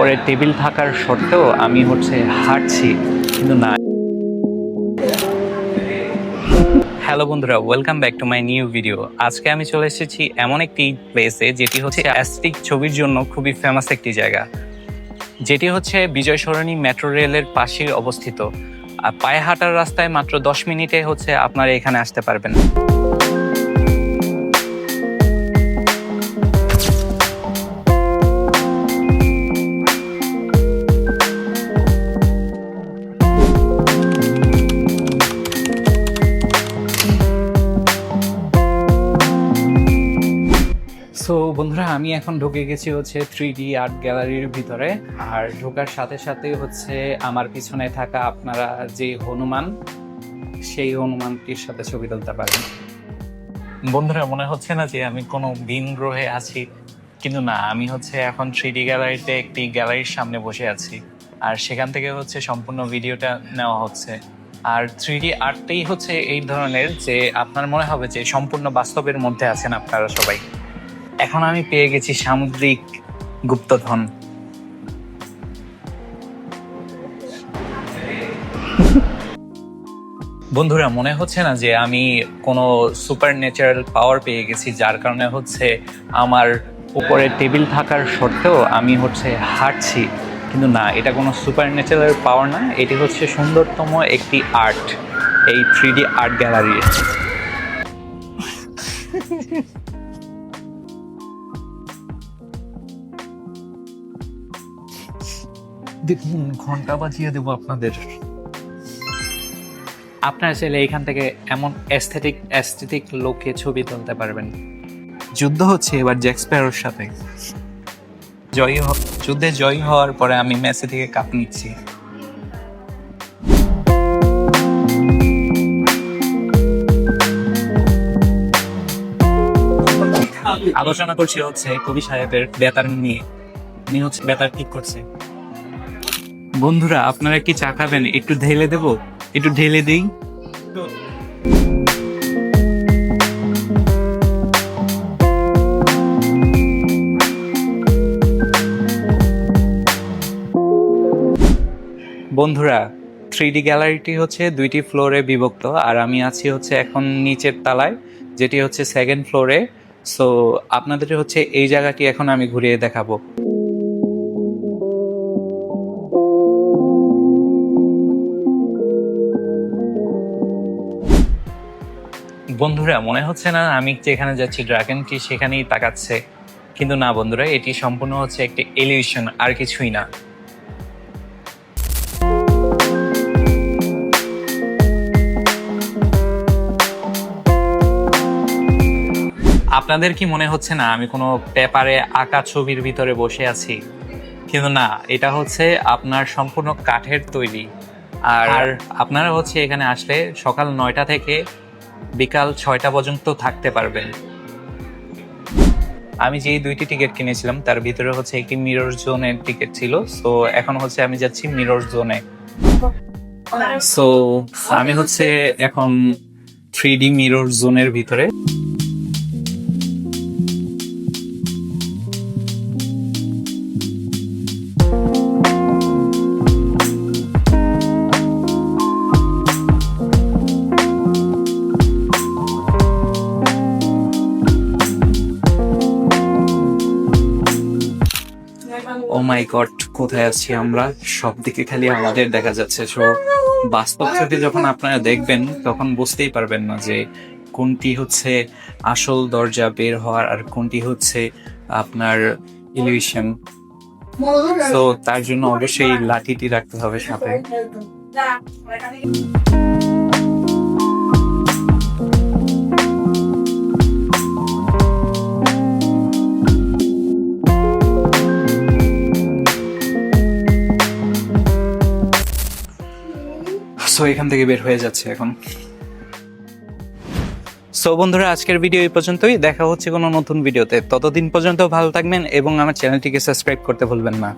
উপরে টেবিল থাকার সত্ত্বেও আমি হচ্ছে হাঁটছি, কিন্তু না। হ্যালো বন্ধুরা welcome back to my new video আজকে আমি চলে এসেছি এমন একটি প্লেসে যেটি হচ্ছে অ্যাস্টিক ছবির জন্য খুবই ফেমাস একটি জায়গা। যেটি হচ্ছে বিজয় সরণী মেট্রো রেলের পাশে অবস্থিত। আর পায়ে হাঁটার রাস্তায় মাত্র দশ মিনিটে হচ্ছে আপনারা এখানে আসতে পারবেন। বন্ধুরা, আমি এখন ঢুকে গেছি হচ্ছে থ্রি ডি আর্ট গ্যালারির ভিতরে। আর ঢোকার সাথে সাথে হচ্ছে আমার পিছনে থাকা আপনারা যে হনুমান, সেই হনুমানটির সাথে ছবি তুলতে পারেন। বন্ধুরা, মনে হচ্ছে না যে আমি কোনো ভিন গ্রহে আছি। কিন্তু না, আমি হচ্ছে এখন থ্রি ডি গ্যালারিতে একটি গ্যালারির সামনে বসে আছি। আর সেখান থেকে হচ্ছে সম্পূর্ণ ভিডিওটা নেওয়া হচ্ছে। আর থ্রি ডি আর্টটাই হচ্ছে এই ধরনের যে আপনার মনে হবে যে সম্পূর্ণ বাস্তবের মধ্যে আছেন আপনারা সবাই। এখন আমি পেয়ে গেছি সামুদ্রিক গুপ্তধন। বন্ধুরা, মনে হচ্ছে না যে আমি কোনো সুপার ন্যাচারাল পাওয়ার পেয়ে গেছি, যার কারণে হচ্ছে আমার উপরে টেবিল থাকার সত্ত্বেও আমি হচ্ছে হাঁটছি। কিন্তু না, এটা কোনো সুপার ন্যাচারাল পাওয়ার না, এটি হচ্ছে সুন্দরতম একটি আর্ট এই থ্রি আর্ট গ্যালারির দেখুন ঘণ্টা বাজিয়ে দেবো আপনাদের। আপনারা চাইলে এখান থেকে এমন অ্যাস্থেটিক অ্যাস্থেটিক লোকে ছবি তুলতে পারবেন। যুদ্ধ হচ্ছে এবার জ্যাক্সপ্যারোর সাথে। জয়ী যুদ্ধে জয়ী হওয়ার পরে আমি মেসি থেকে কাপ নিচ্ছি। আলোচনা করছি হচ্ছে কবি সাহেবের বেতার নিয়ে। উনি হচ্ছে বেতার ঠিক করছে। বন্ধুরা, আপনারা কি চা খাবেন? একটু ঢেলে দেব? একটু ঢেলে দিই। বন্ধুরা থ্রি ডি গ্যালারিটি হচ্ছে দুইটি ফ্লোরে বিভক্ত, আর আমি আছি হচ্ছে এখন নিচের তলায়, যেটি হচ্ছে সেকেন্ড ফ্লোরে সো আপনাদের হচ্ছে এই জায়গাটি এখন আমি ঘুরিয়ে দেখাবো। বন্ধুরা মনে হচ্ছে না আমি যেখানে যাচ্ছি ড্রাগনটি সেখানেই তাকাচ্ছে। কিন্তু না বন্ধুরা এটি সম্পূর্ণ হচ্ছে একটি এলিউশন আর কিছুই না। আপনাদের কি মনে হচ্ছে না আমি কোনো পেপারে আঁকা ছবির ভিতরে বসে আছি? কিন্তু না এটা হচ্ছে আপনার সম্পূর্ণ কাঠের তৈরি। আর আপনারা হচ্ছে এখানে আসলে সকাল নয়টা থেকে বিকাল ছয়টা পর্যন্ত থাকতে পারবেন। আমি যেই দুইটি টিকিট কিনেছিলাম তার ভিতরে হচ্ছে একটি মিরর জোনের টিকিট ছিল। সো এখন হচ্ছে আমি যাচ্ছি মিরর জোনে সো আমি হচ্ছে এখন থ্রি ডি মিরর জোনের ভিতরে। মাই গড কোথায় আছি আমরা? সব দিকে খালি আমাদের দেখা যাচ্ছে। সো বাস্তব ছবি যখন আপনারা দেখবেন, তখন বুঝতেই পারবেন না যে কোনটি হচ্ছে আসল দরজা বের হওয়ার আর কোনটি হচ্ছে আপনার ইলিউশন তো তার জন্য অবশ্যই লাঠিটি রাখতে হবে সাথে সো এখান থেকে বের হয়ে যাচ্ছে এখন। সো বন্ধুরা, আজকের ভিডিও এই পর্যন্তই। দেখা হচ্ছে কোনো নতুন ভিডিওতে ততদিন পর্যন্ত ভালো থাকবেন এবং আমার চ্যানেলটিকে সাবস্ক্রাইব করতে ভুলবেন না।